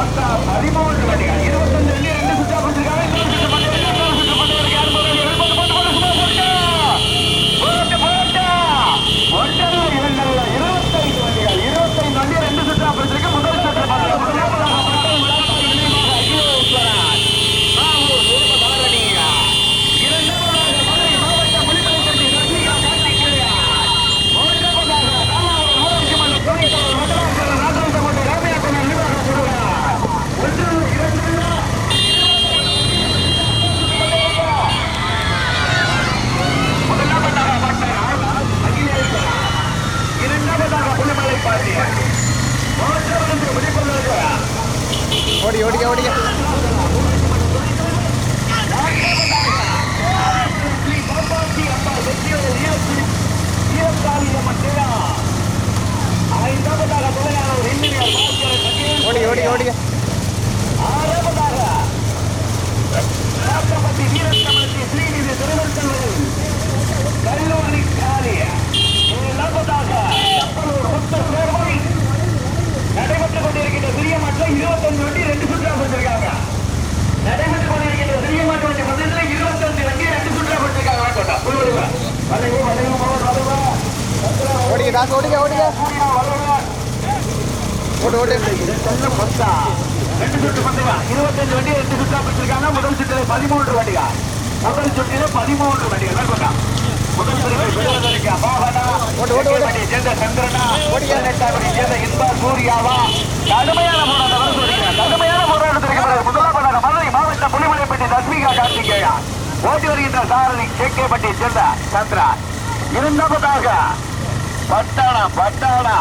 பத்தா பதிமூன்று வண்டிகள் இருபத்தஞ்சு வண்டி ரெண்டு சுற்றா பிடிச்சிருக்காங்க இன்னொரு சுற்று பண்ணி இன்னொரு சுற்று பண்ணி இருக்கு யார் போறது எழுபது போட்டு போட்டு சும்மா போட்டு போட்டு ஒன்றல்ல இரண்டல்ல இருபத்தைந்து வண்டிகள் இருபத்தைந்து வண்டி ரெண்டு சுற்றா பிடிச்சிருக்கு முதல் சுற்று பண்ணி முதலாவதாக மட்டும் விளையாட்டாளர் நினைவாக ஈரோஸ்வரன். நாகூர் விருப்ப தளபதியா. இரண்டாவதாக மதுரை மாவட்ட புலிமலைக்கட்டி ரசிகா கார்த்திகேயன். மூன்றாவதாக ராமநாதபுரம் ஊராட்சி மன்ற துணைத் தலைவர் மதுராசகர் ராஜாந்தமூர்த்தி ராமையாக்குமர் நிர்வாக குழுவினர். ஒன்று, இரண்டு, முதலாவதாக பட்டயம் அகிலேஸ்வரன். இரண்டாவதாக புலிமலை பாண்டியன் மூன்றாவது வெளிப்பதற்காக ஓடி ஓடிக்க ஓடிக்க ஸ்ரீ பாப்பாத்தி அம்மா வெற்றியோட ஈரக்காலியம் மட்டும் ஐந்தாவதாக தொலையான ஒரு இன்ஜினியர் பாஸ்கரன் சகீர். ஓடி ஓடி ஓடிக்க ராஷ்டிரபதி வீரத்தமிழ்ச்சி ஸ்ரீநிதி திருவள்ளுவர் கல்லூரி காலிய ஏழாவதாக கப்பலூர் முத்த சேர்வை நடைபெற்றுக் கொண்டிருக்கின்ற சிறிய மாற்றம் இருபத்தஞ்சு வண்டி ரெண்டு சுற்றா பிடிச்சிருக்காங்க நடைபெற்றுக் கொண்டிருக்கின்ற சிறிய மாற்றம் வண்டி முதல்ல இருபத்தஞ்சு வண்டி ரெண்டு சுற்றா பிடிச்சிருக்காங்க கோட்டா புல்வெளிவா வளைவு வளைவு தாஸ் ஓடிக்க ஓடிக்க சூர்யா வளைவு ஓடு ஓடு. செல்லம் பத்தா ரெண்டு சுற்று பந்தயா இருபத்தஞ்சு வண்டி ரெண்டு சுற்றா பிடிச்சிருக்காங்க முதல் சுற்றில பதிமூன்று வண்டியா முதல் சுற்றில பதிமூன்று வண்டிகள். முதல் பிரிவை பெறுவதற்கு அபாகனா சேர்ந்த சந்திரனா ஓடியா. சேர்ந்த இன்பா சூர்யாவா கடுமையான போராட்டம் வர சொல்லிக்கிறேன் கடுமையான போராட்டத்திற்கு பிறகு மதுரை மாவட்ட புலிமலைப்பட்டி தஸ்மிகா கார்த்திகேயா ஓட்டி வருகின்ற சாரதி கே கே பட்டி சேர்ந்த சந்திரா இரண்டாவதாக பட்டாளா பட்டாளா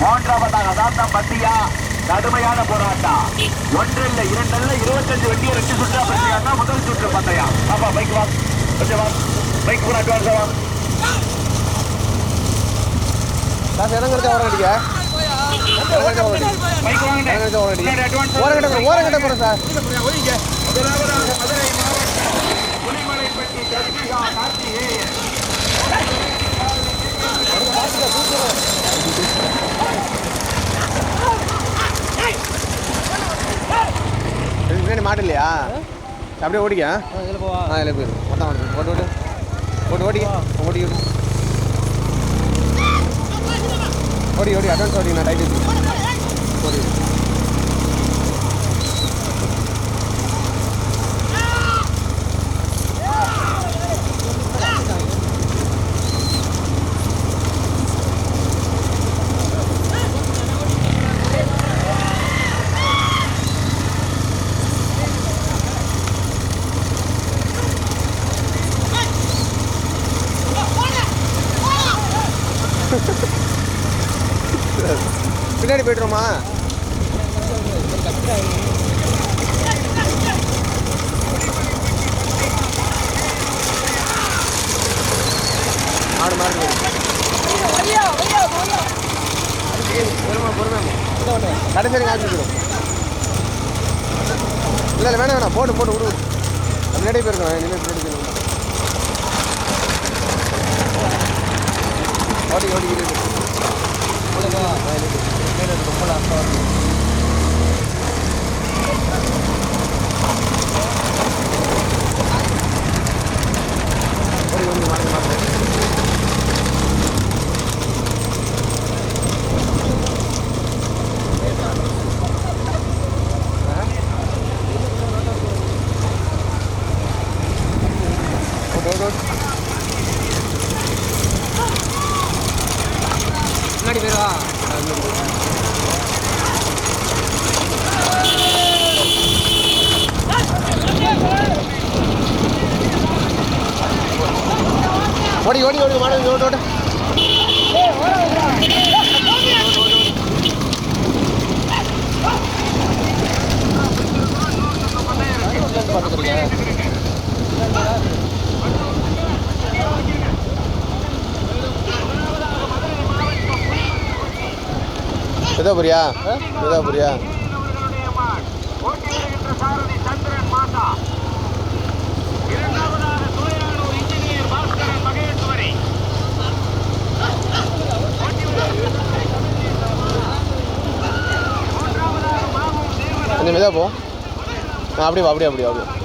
மூன்றாவதாக தாத்தா பத்தியா கடுமையான போராட்டம் ஒன்றில்ல இரண்டல்ல இருபத்தஞ்சு வண்டியை ரெண்டு சுற்றா பத்தியாங்க முதல் சுற்று பந்தயம். பாப்பா பைக் வா கொஞ்சம் வா பைக் கூட அட்வான்ஸ் வா தாஸ் இடம் கிடைச்சா ஓரம் அடிக்க மாட்டு இல்லையா அப்படியே ஓடிக்க இதில் போவா இல்லை போயிரு மொத்தம் ஓடு ஓட்டு ஓட்டு ஓட்டு ஓடி. ஓடி ஓடி. ஓடி ஓடி. அட்வான்ஸ் ஓடி நான் டைட் ஓடி. பின்னாடி போய்ட்டுருமா? ஆடு மாடு. பொறுமை பொறுமை கடைசி வரைக்கும் ஆச்சு விடும் இல்லை இல்லை வேணாம் வேணாம். போட்டு போட்டு விடு முன்னாடி போயிருக்கோம். நின்று பின்னாடி போயிருக்கோம். ஓடி ஓடி இரு, Ito pala, sorry. வருகின்ற மூன்றாவதாக கொஞ்சம் மிதா போ. ஆ அப்படியே வா, அப்படியே அப்படியே அப்படியே.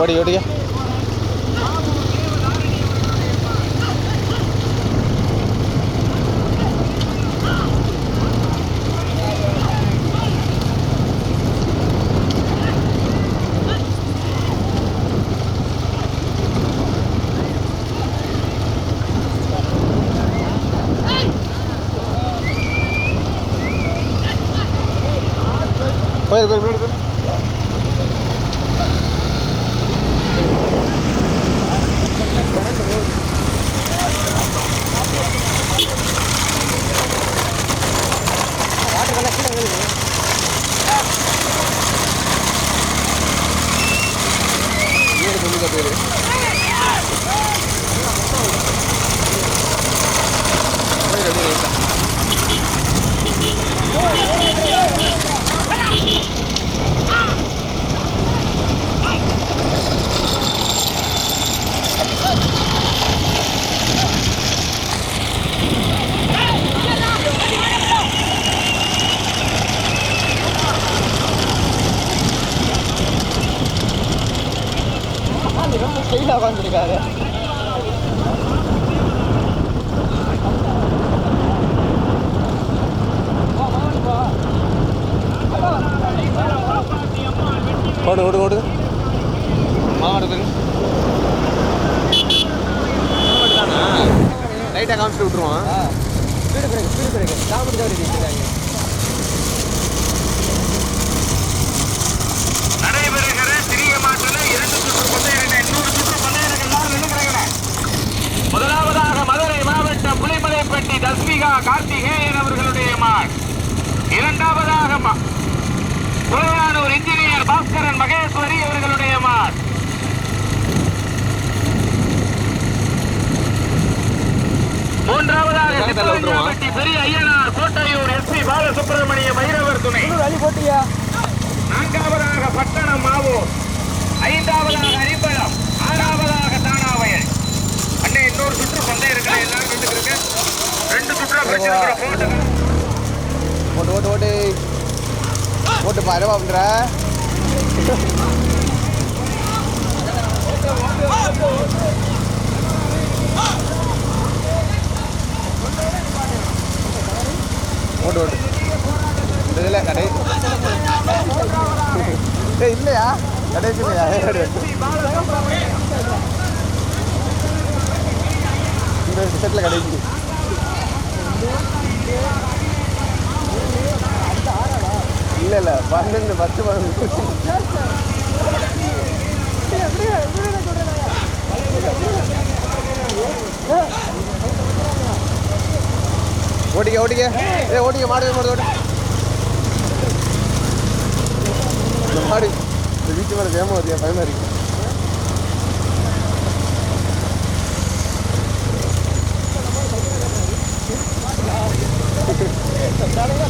ஓடி ஓடிங்க போயிரு போயிரு போயிரு போயிரு வீடு cara. தஸ்மிகா கார்த்திகேயன் அவர்களுடைய மாட் இரண்டாவதாக புலையானூர் இன்ஜினியர் பாஸ்கரன் மகேஸ்வரி அவர்களுடைய மாட் மூன்றாவதாக? சித்தரஞ்சாம்பட்டி பெரிய ஐயனார் கோட்டையூர் எஸ் பி பாலசுப்ரமணியம் ஐரவர் துணை. நான்காவதாக பட்டணம் மாவூர். ஐந்தாவதாக அரிப்பழம். ஆறாவதாக தானாவயல். அண்ணே இன்னொரு சுற்று பந்தயம் இருக்கிற எல்லாரும் வீட்டுக்கு இருக்கு ரெண்டு சுற்றுலா பிடிச்சிருக்கிற ஓட்டு ஓட்டு ஓட்டு ஓட்டு பாரு அப்படின்ற ஓட்டு ஓட்டு இந்த இதில் கடை ஏ இல்லையா? கடைசி இல்லையா? இந்த செட்டில் கடைசி. இல்லை இல்லை பன்னெண்டு பத்து பன்னெண்டு ஓட்டிக்க ஓட்டிக்க ஏ ஓட்டிக்க மாடு மாடு. ஓட்டு இந்த மாடு இந்த வீட்டு மேலே வேகமாக வருதியா பயமாக இருக்கு. மதுரை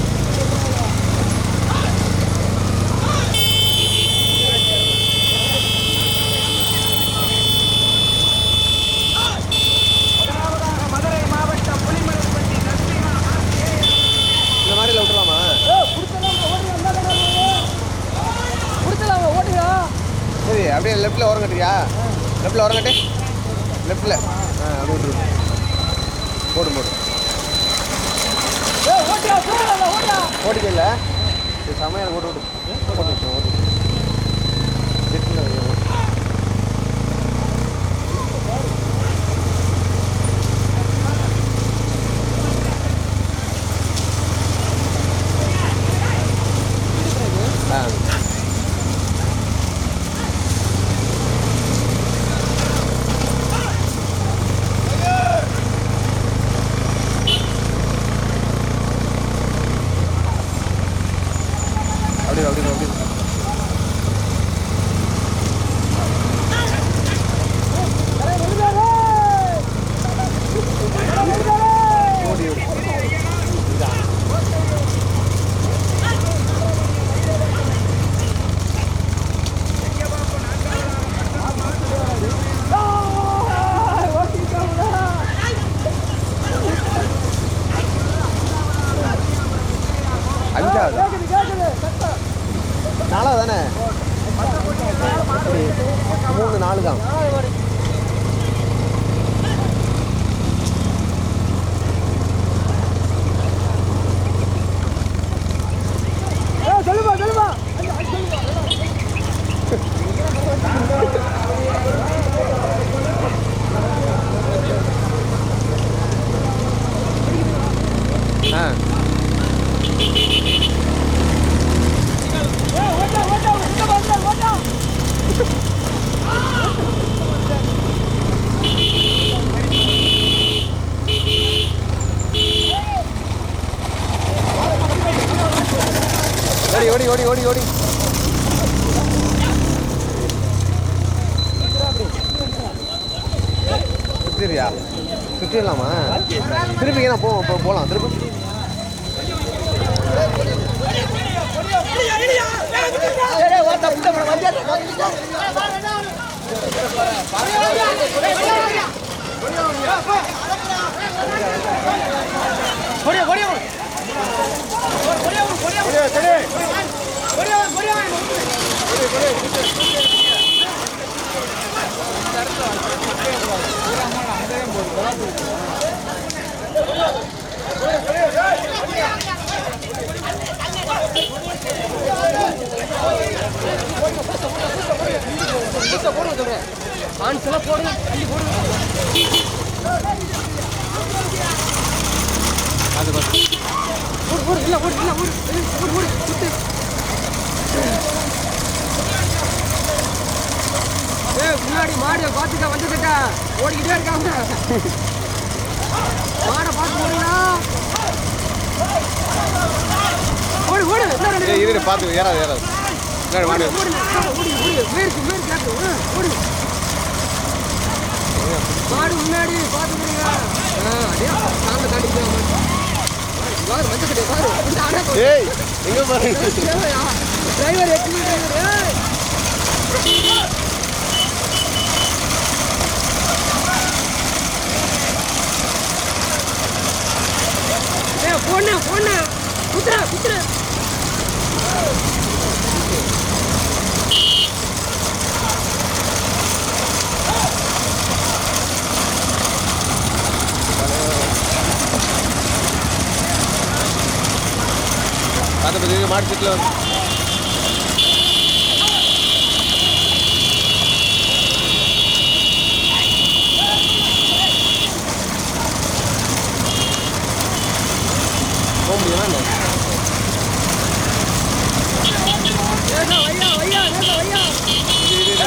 தானே மூணு நாலு தான் நாலாவது மாடு ஏய், சொல்லுப்பா சொல்லுப்பா ஐயா, அது சொல்லுப்பா ஆ ஏய், ஓட்டா ஓட்டா இந்த பாருங்க ஓட்டா ஓடி ஓடி ஓடி ஓடி ஓடி சுற்றிடுறியா சுற்றிடலாமா திருப்பி ஏன்னா போவோம் இப்போ போகலாம் திருப்பி போடுங்க சொல்றேன் ஆன்ஸ் எல்லாம் போடுங்க தள்ளி போடுங்க அது பஸ் ஓடு ஓடு இல்ல ஓடு இல்ல ஓடு ஓடு ஓடு சுத்து ஏய் முன்னாடி மாடு பாத்துக்க வந்துட்டா ஓடிக்கிட்டே இருக்காங்க. மாடை பார்த்து ஓடுங்களா ஓடு ஓடு. இரு பார்த்து ஏறாது ஏறாது. மாடு. ஓடு ஓடு மாடு முன்னாடி பார்த்து ஆ அதே சாந்த தாண்டி பாரு பாரு பாரு. ஏய் எங்க பாருங்க டிரைவர் எட்டு டிரைவர் பார்த்து போக முடியுமா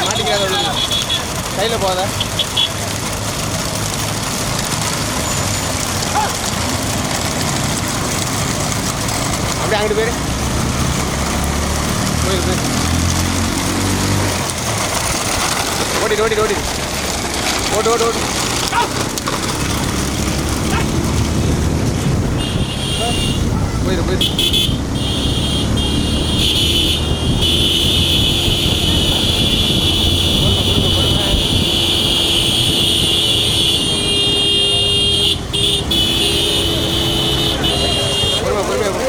மாட்டிக்காத கையில் போகாத அப்படியே அங்கிட்டு போயிரு. போயிரு ஓடி ஓடி ஓடிடு ஓடிடு. ஓடு ஓடு ஓடு. போயிரு போயிரு பொறுமை பொறுமையா போ.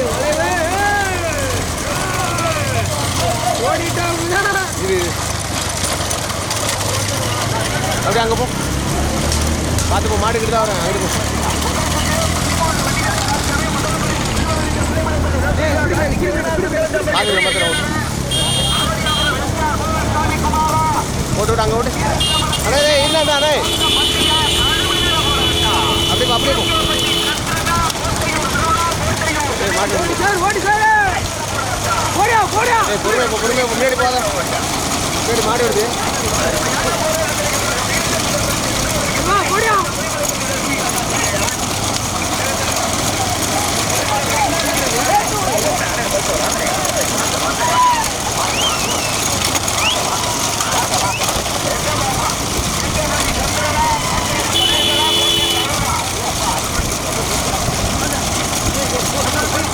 ஓடிட்டாங்க இது அப்படியே அங்கே போ. பார்த்து போ மாட்டுக்கிட்டு தான் வரேன் அங்கிட்டு போ பார்த்துக்கிறேன் ஓட்டு. ஓட்டு அங்கே ஓட்டு. அண்ணே டேய், இல்லைண்ணா அண்ணே அப்படியே அப்படியே போ. மாட்டு. ஓடி சார் ஓடி சார். பொறுமையா பொறுமையா முன்னாடி முன்னாடி மாடு வருது வா ஓடியா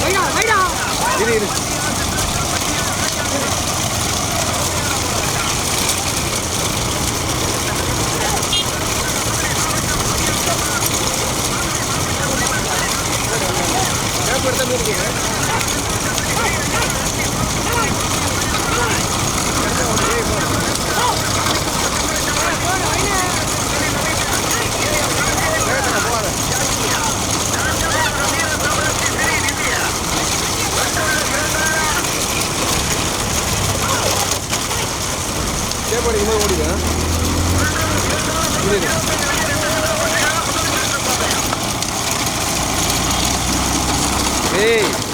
வைடா வைடா இரு இரு கேப் எடுத்த மீன் டேப் அடிக்கும்போது ஓடிடும் புரியுது ஏய்.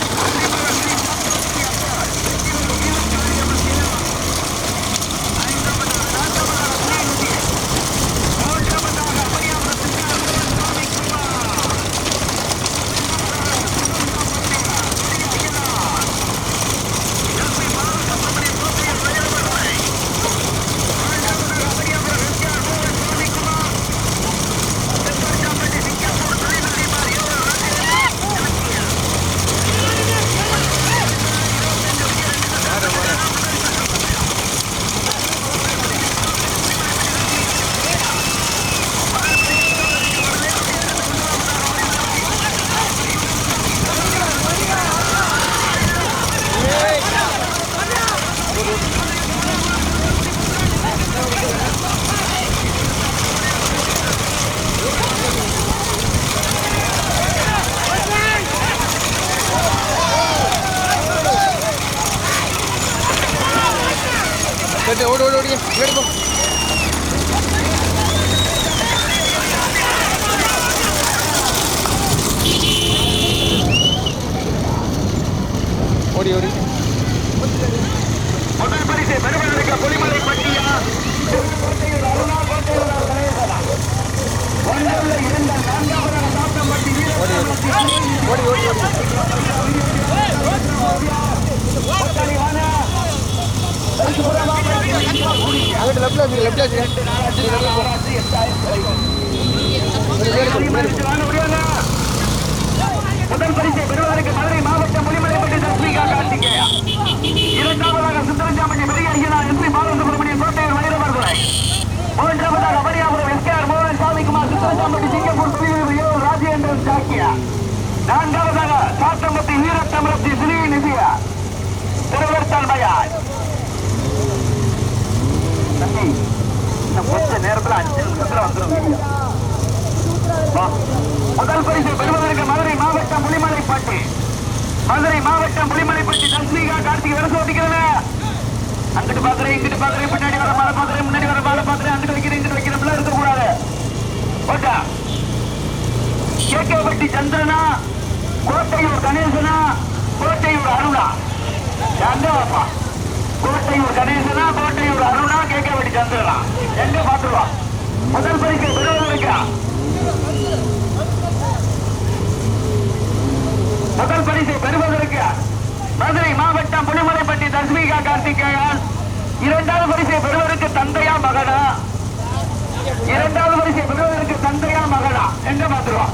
முதல் பரிசை பெறுவதற்கு மதுரை மாவட்டம் புலிமலைப்பட்டி தஸ்மிகா கார்த்திகேயா இரண்டாவதாக சுந்தரஞ்சாமணி பெரிய ஐயனா எம்பி பாலசுப்ரமணியன் கோட்டையூர் வைரவர்களை மூன்றாவதாக அபரியாபுரம் எஸ்கேஆர் மோகன் சாமிக்குமார் சுந்தரஞ்சாமணி சிங்கப்பூர் துறையூர் ராஜேந்திரன் சாக்கியா நான்காவதாக சாத்தம்பட்டி வீரத்தமிழத்தி ஸ்ரீ நிதியா. திருவர்த்தன் பயார் தம்பி இன்னும் கொஞ்ச நேரத்தில் அஞ்சு நிமிஷத்தில் வந்துடும் முதல் பரிசு பெறுவதற்கு மதுரை மாவட்டம் புலிமலைப்பட்டி மதுரை மாவட்டம் புலிமலைப்பட்டி தஸ்மிகா கார்த்திகை விரசு ஓட்டிக்கிறத அங்கிட்டு பாக்குறேன் இங்கிட்டு பாக்குறேன் பின்னாடி வர மாலை பாக்குறேன் முன்னாடி வர மாலை பாக்குறேன் அங்கிட்டு வைக்கிறேன் இங்கிட்டு வைக்கிறேன் இப்படிலாம் இருக்கக்கூடாது. ஓட்டா கேக்கேபட்டி சந்திரனா கோட்டையூர் கணேசனா கோட்டையூர் அருணா. யாருந்தா வாப்பா கோட்டையூர் கணேசனா கோட்டையூர் அருணா கேக்கேபட்டி சந்திரனா? எங்க பாத்துருவா முதல் பரிசு இருக்கா முதல் பரிசை பெறுவதற்கு? மதுரை மாவட்டம் புலிமலைப்பட்டி தஸ்மிகா கார்த்திகேயன். இரண்டாவது பரிசை பெறுவதற்கு தந்தையா மகனா? இரண்டாவது பரிசை பெறுவதற்கு தந்தையா மகனா? எங்க பாத்துருவா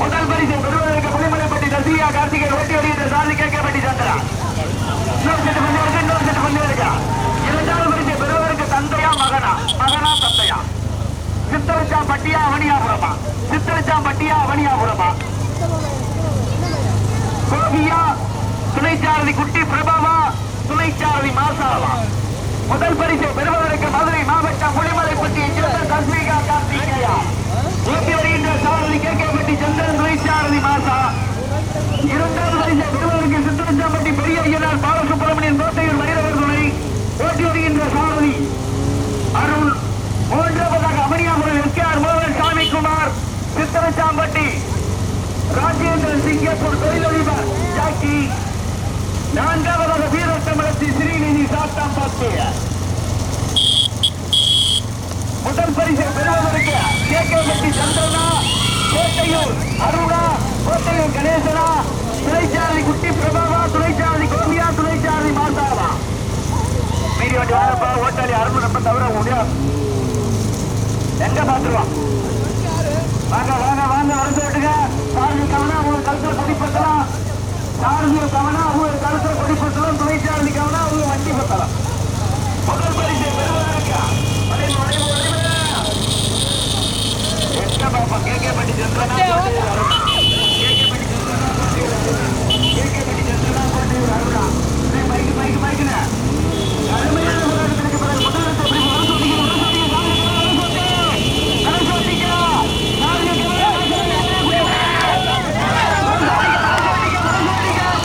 முதல் பரிசை பெறுவதற்கு புலிமலைப்பட்டி தஸ்மிகா கார்த்திகேயன். ஓட்டி வருகின்ற சாதி கேட்கப்பட்டி சந்திரா இன்னொரு செட்டு பண்ணி இருக்கு இன்னொரு செட்டு பண்ணி இருக்கா இரண்டாவது பரிசை பெறுவதற்கு தந்தையா மகனா மகனா தந்தையா சித்தரிச்சாம் பட்டியா அவனியாபுரமா சித்தரிச்சாம் பட்டியா அவனியாபுரமா கோபியா துணைச்சாரதி குட்டி பிரபாவா துணைச்சாரதி மாசாவா முதல் பரிசை பெறுவதற்கு மதுரை மாவட்டம் புலிமலைப்பட்டியை சேர்ந்த தஸ்மிகா கார்த்திகேயா ஓட்டி வருகின்ற சாரதி கேட்கப்பட்டி சந்திரன் துணைச்சாரதி மாசா இரண்டாவது பரிசை பெறுவதற்கு சித்தரஞ்சாம்பட்டி பெரிய ஐயனார் பாலசுப்பிரமணியன் கோட்டையூர் வைரவர் துணை ஓட்டி வருகின்ற சாரதி அருள் மூன்றாவதாக அமனியாபுரம் எஸ்கேஆர் மோகன் சாமிக்குமார் சித்தரச்சாம்பட்டி ராஜேந்திரன் சிங்கப்பூர் தொழிலதிபர் ஜாக்கி நான்காவதாக வீரத்தமிழத்தி ஸ்ரீநிதி சாத்தாம் பாத்திய முதல் பரிசு பெறுவதற்கு கேக்கம்பட்டி சந்திரனா கோட்டையூர் அருணா கோட்டையூர் கணேசனா துணைச்சாரதி குட்டி பிரபாவா துணைச்சாரதி கோபியா துணைச்சாரதி மாசாவா மீதி வண்டி வாரப்பா ஓட்டாளி அருண் நம்ம தவிர முடியாது. எங்க பாத்துருவான் வாங்க வாங்க வாங்க வரது விட்டுங்க சாரதி கவனா உங்க கழுத்துல கொடி பத்தலாம் கவனா உங்க கழுத்துல கொடி துணைச்சாரதி கவனா உங்க வண்டி பத்தலாம் முதல் பரிசை பெறுவதற்கு வளைவு, வளைவு, வளைவு. பைக்கு பைக்கு பைக்குண்ணே சந்திரனா கோட்டையூர் அருணா. கேகேபட்டி சந்திரனா கோட்டையூர் அருணா. கேகேபட்டி சந்திரனா கோட்டையூர் அருணா. டேய், மைக்கு, மைக்கு, மைக்குண்ணே. அருமையான போராட்டத்திற்கு பிறகு முதலிடத்தை எப்படி வர சொன்னீங்க, வர சொன்னீங்க, வர சொன்னீங்க, வர சொன்னீங்க. வர சொன்னீங்க.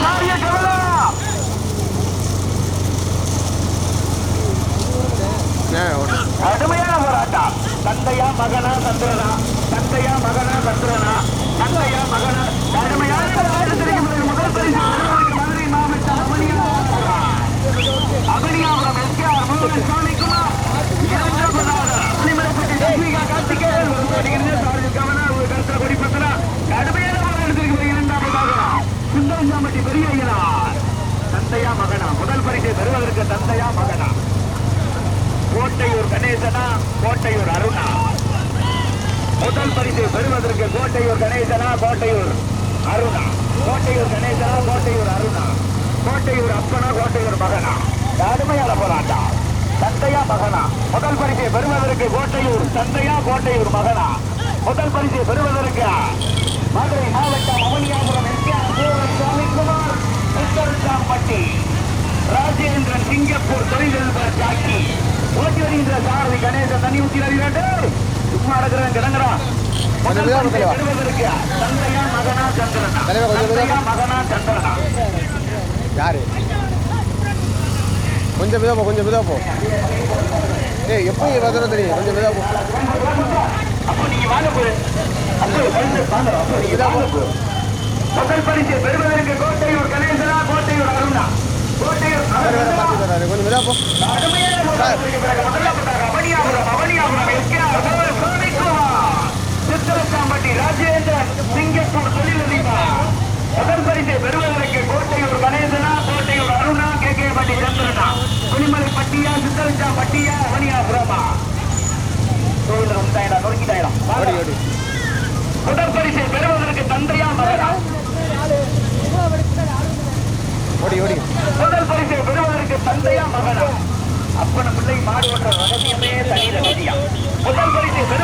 காரிய கவலா ஏன் ஓட்டு சந்திரனா தந்தையா மகனா சந்திரனா தந்தையா மகனா கடுமையான போராட்டத்திற்கு முதல் பரிசு பெறுவதற்கு மதுரை மாவட்டம் அவனியாபுரம் அவனியாபுரம் எஸ்கேஆர் முருகன் சாமிக்குமார் இரண்டாவதாக புலிமலைப்பட்டி தஸ்மிகா கார்த்திகேயன் வருகிறது சார்ஜ் கவனா ஒரு கருத்தா கொடி பத்திரா கடுமையான போராட்டத்திற்கு இரண்டாவதாக சுந்தரஞ்சாம்பட்டி பெரிய ஐயனார் தந்தையா மகனா முதல் பரிசை பெறுவதற்கு தந்தையா மகனா கோட்டையூர் கணேசனா கோட்டையூர் அருணா. முதல் பரிசு பெறுவதற்கு கோட்டையூர் கணேசனா கோட்டையூர் அருணா. கோட்டையூர் கணேசனா கோட்டையூர் அருணா. கோட்டையூர் அப்பனா கோட்டையூர் மகனா. கடுமையான போராட்டா தந்தையா மகனா. முதல் பரிசை பெறுவதற்கு கோட்டையூர் தந்தையா கோட்டையூர் மகனா. முதல் பரிசை பெறுவதற்கு மதுரை மாவட்டம் Avaniyapuram S R Swamikumar Mutharasampatti Rajendran Singapore தொழிலதிபர் ஜாக்கி. ஓட்டி வருகின்ற சாரதி கணேசன் தண்ணி ஊற்றி வருகிறாரு சும்மா இருக்கிறவன் கிடங்குறான் தந்தையா மகனா சந்திரனா? மகனா சந்திரனா? யாரு? கொஞ்சம் விதா கொஞ்சம் விதா போ ஏய் எப்போ இங்கே வரணும் தெரியும். கொஞ்சம் விதா அப்போ நீங்கள் வாங்க போய். அப்போ கோட்டையூர் கணேசனா கோட்டையூர் அருணா. கொஞ்சம் விழா போ சித்தரசாம்பட்டி ராஜேந்திரன் சிங்கப்பூர் தொழிலதிபர் முதல் பரிசை பெறுவதற்கு கோட்டையூர் கணேசனா கோட்டையூர் அருணா கே கே பட்டி சந்திரனா குளிமலை பட்டியா பெறுவதற்கு தந்தையா மகனா ஓடி ஓடி. முதல் பரிசை பெறுவதற்கு தந்தையா மகனா? அப்பன பிள்ளை மாடு ஓட்டுற ரகசியமே தனி ரகசியம் முதல் பரிசை பெறுவதற்கு